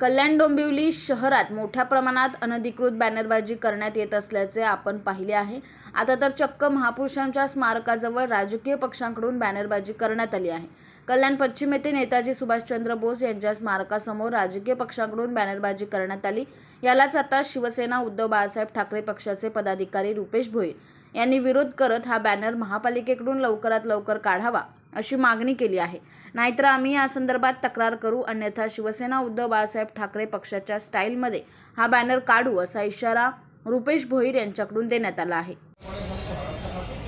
कल्याण डोंबिवली शहरात मोठ्या प्रमाणात अनधिकृत बॅनरबाजी करण्यात येत असल्याचे आपण पाहिले आहे. आता तर चक्क महापुरुषांच्या स्मारकाजवळ राजकीय पक्षांकडून बॅनरबाजी करण्यात आली आहे. कल्याण पश्चिम येथे नेताजी सुभाषचंद्र बोस यांच्या स्मारकासमोर राजकीय पक्षांकडून बॅनरबाजी करण्यात आली. यालाच आता शिवसेना उद्धव बाळासाहेब ठाकरे पक्षाचे पदाधिकारी रुपेश भोईर यांनी विरोध करत हा बॅनर महापालिकेकडून लवकरात लवकर काढावा. अशी मागणी केली आहे. नाहीतर आम्ही या संदर्भात तक्रार करू. अन्यथा शिवसेना उद्धव बाळासाहेब ठाकरे पक्षाच्या स्टाईलमध्ये हा बॅनर काढू असा इशारा रुपेश भोईर यांच्याकडून देण्यात आला आहे.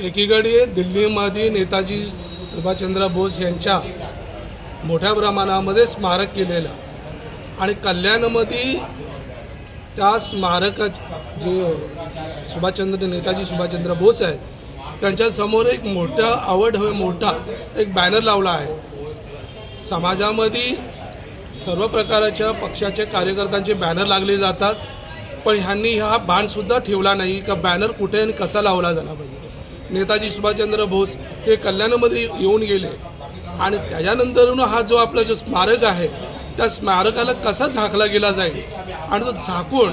एकीकडे दिल्लीमध्ये नेताजी सुभाषचंद्र बोस यांच्या मोठ्या प्रमाणामध्ये स्मारक केलेलं आणि कल्याणमध्ये त्या स्मारका जे सुभाषचंद्र नेताजी सुभाषचंद्र बोस आहेत त्यांच्यासमोर एक मोठा आवड हवे मोठा एक बॅनर लावला आहे. समाजामध्ये सर्व प्रकारच्या पक्षाच्या कार्यकर्त्यांचे बॅनर लागले जातात पण ह्यांनी हा बाणसुद्धा ठेवला नाही का बॅनर कुठे आणि कसा लावला झाला पाहिजे? नेताजी सुभाषचंद्र बोस हे कल्याणामध्ये येऊन गेले आणि त्याच्यानंतरून हा जो आपला जो स्मारक आहे त्या स्मारकाला कसा झाकला गेला जाईल? आणि तो झाकून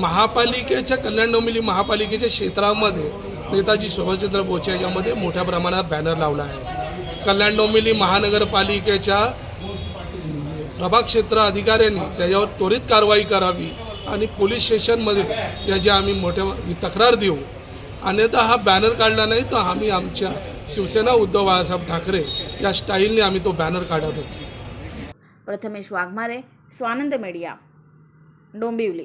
महापालिकेच्या कल्याण डोंबिवली महापालिकेच्या क्षेत्रामध्ये नेताजी सुभाषचंद्र बोस याच्यामध्ये मोठ्या प्रमाणात बॅनर लावला आहे. कल्याण डोंबिवली महानगरपालिकेच्या प्रभाग क्षेत्र अधिकाऱ्यांनी त्याच्यावर त्वरित कारवाई करावी आणि पोलीस स्टेशनमध्ये याची आम्ही मोठ्या तक्रार देऊ अन्यथा हा बॅनर काढला नाही तर आम्ही आमच्या शिवसेना उद्धव बाळासाहेब ठाकरे या स्टाईलने आम्ही तो बॅनर काढावा प्रथमेश वाघमारे स्वानंद मीडिया डोंबिवली.